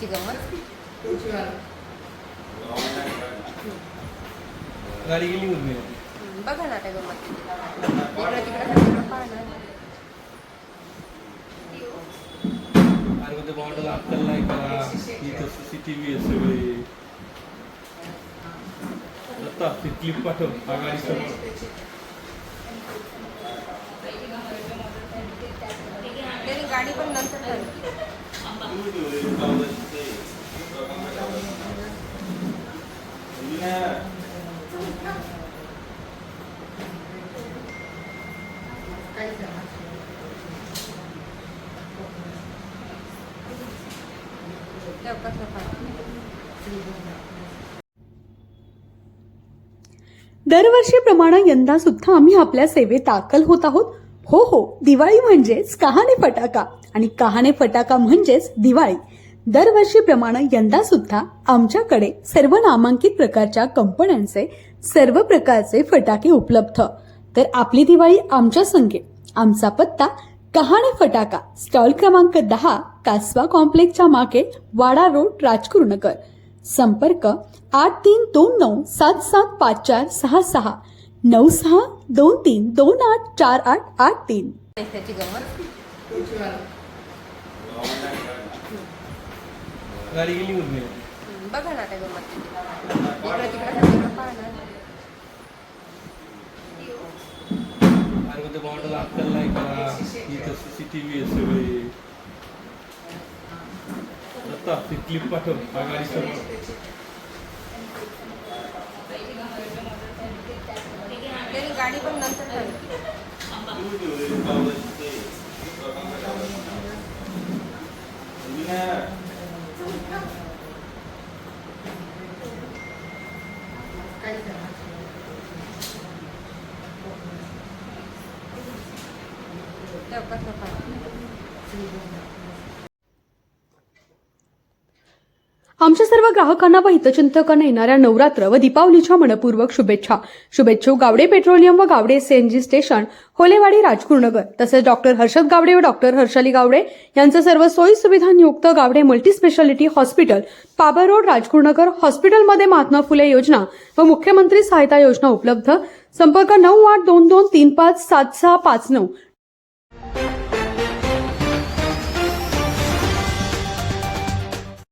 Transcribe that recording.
त्याची गंमत? गाडी गेली बघा ना त्या गंमत तिकडं सगळीकडं पहा ना. आणि ते बॉर्डर अक्कल नाही का? इथं सीसीटीव्ही आहे सगळे. दत्ता ती क्लिप पाठव. गाडी समोर. गाडी पण नंतर दरवर्षीप्रमाणे यंदा सुद्धा आम्ही आपल्या सेवेत दाखल होत आहोत. हो हो. दिवाळी म्हणजेच कहाणे फटाका. आणि कहाणे फटाका म्हणजेच दिवाळी. दरवर्षीप्रमाणे यंदा सुद्धा आमच्याकडे सर्व नामांकित प्रकारच्या कंपन्यांचे सर्व प्रकारचे फटाके उपलब्ध. तर आपली दिवाळी आमच्या संगे. आमचा पत्ता कहाणे फटाका स्टॉल क्रमांक दहा कासवा कॉम्प्लेक्सच्या मागे वाडा रोड राजकुरुनगर संपर्क आठ तीन दोन नऊ सात सात पाच चार सहा सहा. नऊ सहा दोन तीन दोन आठ चार आठ आठ तीन. त्याची गाडी गेली बघा ना त्या गंमत इकडं तिकडं सगळीकडं पहा ना. आणि ते बॉर्डर अक्कल नाही का? इथं सीसीटीव्ही आहे सगळे. दत्ता ती क्लिप पाठव. गाडी समोर त्याने गाडी पण नंतर ठरवली. आमच्या सर्व ग्राहकांना व हितचिंतकांना येणाऱ्या नवरात्र व दीपावलीच्या मनपूर्वक शुभेच्छा. शुभेच्छू गावडे पेट्रोलियम व गावडे सीएनजी स्टेशन होलेवाडी राजकुरनगर तसेच डॉक्टर हर्षद गावडे व डॉक्टर हर्षाली गावडे यांचं सर्व सोयी सुविधांयुक्त Gawade multi speciality hospital Pabal road Rajkurnagar हॉस्पिटलमध्ये महात्मा फुले योजना व मुख्यमंत्री सहायता योजना उपलब्ध. संपर्क नऊ आठ दोन दोन तीन पाच सात सहा पाच नऊ.